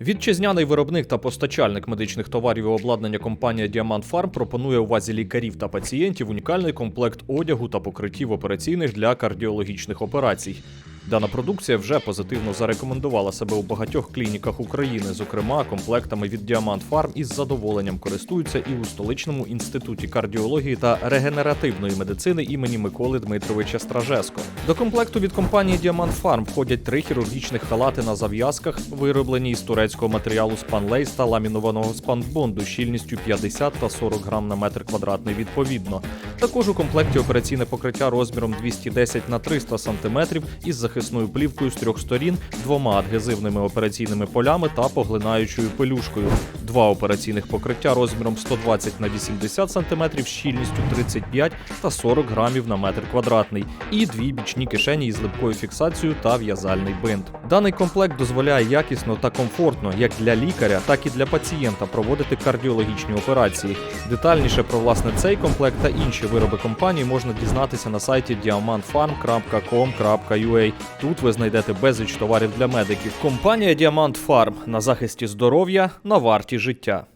Вітчизняний виробник та постачальник медичних товарів і обладнання компанія Діамант Фарм пропонує увазі лікарів та пацієнтів унікальний комплект одягу та покриттів операційних для кардіологічних операцій. Дана продукція вже позитивно зарекомендувала себе у багатьох клініках України. Зокрема, комплектами від Діамант Фарм із задоволенням користуються і у столичному інституті кардіології та регенеративної медицини імені Миколи Дмитровича Стражеско. До комплекту від компанії Діамант Фарм входять три хірургічних халати на зав'язках, вироблені із турецького матеріалу спанлейс та ламінованого спанбонду щільністю 50 та 40 грам на метр квадратний відповідно. Також у комплекті операційне покриття розміром 210 на 300 см із захисною плівкою з трьох сторін, двома адгезивними операційними полями та поглинаючою пелюшкою. Два операційних покриття розміром 120 на 80 см щільністю 35 та 40 грамів на метр квадратний, і дві бічні кишені із липкою фіксацією та в'язальний бинт. Даний комплект дозволяє якісно та комфортно як для лікаря, так і для пацієнта проводити кардіологічні операції. Детальніше про власне цей комплект та інші вироби компанії можна дізнатися на сайті diamantfarm.com.ua. Тут ви знайдете безліч товарів для медиків. Компанія Діамант Фарм на захисті здоров'я на варті життя.